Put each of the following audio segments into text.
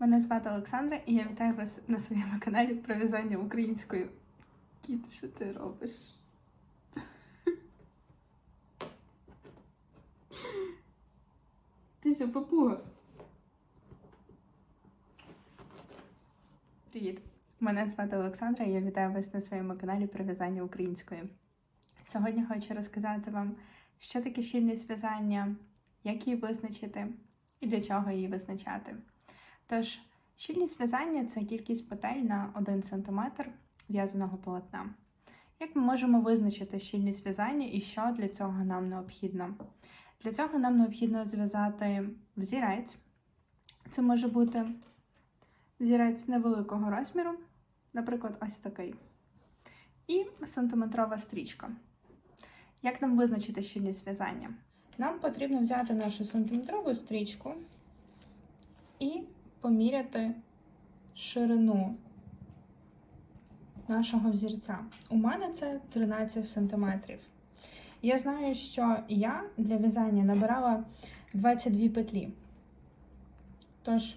Мене звати Олександра, і я вітаю вас на своєму каналі про в'язання українською. Кіт, що ти робиш? Ти що, папуга? Привіт! Мене звати Олександра, і я вітаю вас на своєму каналі про в'язання українською. Сьогодні хочу розказати вам, що таке щільність в'язання, як її визначити і для чого її визначати. Тож, щільність в'язання це кількість петель на 1 см в'язаного полотна. Як ми можемо визначити щільність в'язання і що для цього нам необхідно? Для цього нам необхідно зв'язати взірець. Це може бути взірець невеликого розміру, наприклад, ось такий. І сантиметрова стрічка. Як нам визначити щільність в'язання? Нам потрібно взяти нашу сантиметрову стрічку і поміряти ширину нашого взірця. У мене це 13 см. Я знаю, що я для в'язання набирала 22 петлі. Тож,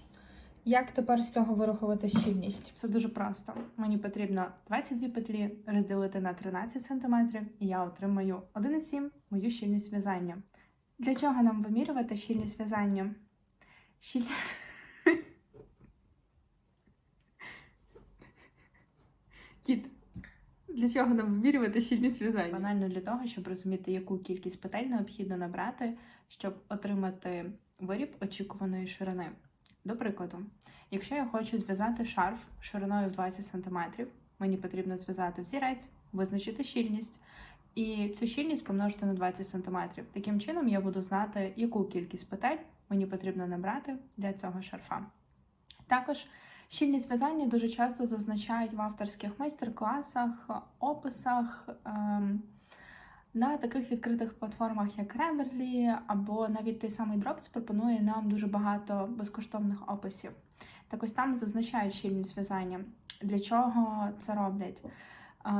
як тепер з цього вирахувати щільність? Все дуже просто. Мені потрібно 22 петлі розділити на 13 см, і я отримаю 1,7 мою щільність в'язання. Для чого нам вимірювати щільність в'язання? Щільність. Кіт. Для чого нам вимірювати щільність в'язання? Банально для того, щоб розуміти, яку кількість петель необхідно набрати, щоб отримати виріб очікуваної ширини. До прикладу, якщо я хочу зв'язати шарф шириною в 20 см, мені потрібно зв'язати взірець, визначити щільність і цю щільність помножити на 20 см. Таким чином я буду знати, яку кількість петель мені потрібно набрати для цього шарфа. Також щільність в'язання дуже часто зазначають в авторських майстер-класах, описах. Ем, на таких відкритих платформах, як Reverly, або навіть той самий Drops пропонує нам дуже багато безкоштовних описів. Так ось там зазначають щільність в'язання. Для чого це роблять?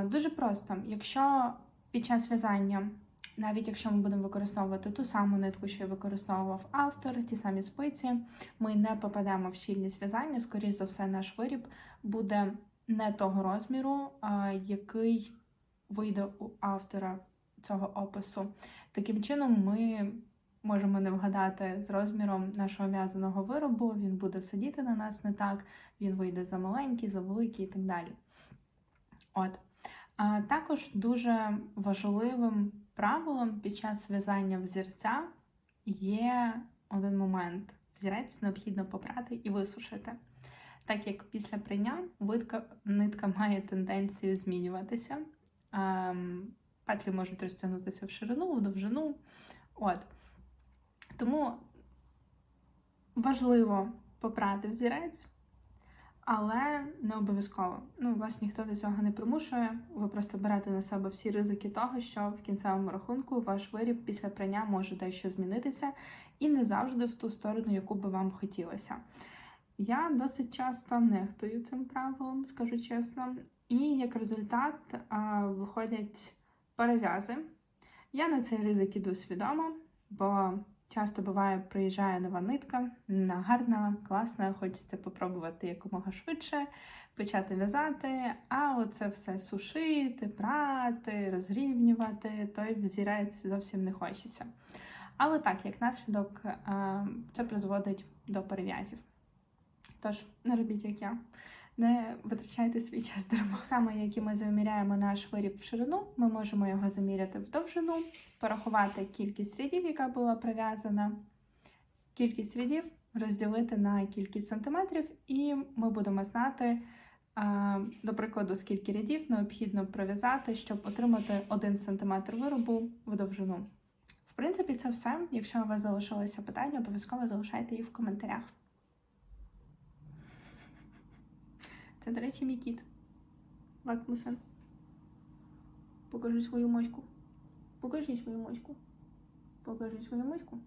Дуже просто, якщо під час в'язання, навіть якщо ми будемо використовувати ту саму нитку, що використовував автор, ті самі спиці, ми не попадемо в щільність в'язання, скоріш за все, наш виріб буде не того розміру, який вийде у автора цього опису. Таким чином, ми можемо не вгадати з розміром нашого в'язаного виробу, він буде сидіти на нас не так, він вийде за маленький, за великий і так далі. От. А також дуже важливим правилом під час в'язання взірця є один момент: взірець необхідно попрати і висушити. Так як після прання видка, нитка має тенденцію змінюватися. Ем, Петлі можуть розтягнутися в ширину, в довжину. От. Тому важливо попрати взірець, але не обов'язково. Ну, вас ніхто до цього не примушує. Ви просто берете на себе всі ризики того, що в кінцевому рахунку ваш виріб після прання може дещо змінитися, і не завжди в ту сторону, яку би вам хотілося. Я досить часто нехтую цим правилом, скажу чесно, і як результат виходять перев'язи. Я на цей ризик іду свідомо, бо часто буває, приїжджає нова нитка, гарна, класна, хочеться попробувати якомога швидше, почати в'язати, а оце все сушити, прати, розрівнювати, той взірець зовсім не хочеться. Але так, як наслідок, це призводить до перев'язів. Тож, не робіть, як я не витрачайте свій час дарма. Саме як і ми заміряємо наш виріб в ширину, ми можемо його заміряти в довжину, порахувати кількість рядів, яка була прив'язана, кількість рядів розділити на кількість сантиметрів, і ми будемо знати, до прикладу, скільки рядів необхідно пров'язати, щоб отримати 1 см виробу в довжину. В принципі, це все. Якщо у вас залишилося питання, обов'язково залишайте їх в коментарях. Це, до речі, мій кіт. Лакмусен. Покажи свою мочку. Покажи свою мочку. Покажи свою мочку.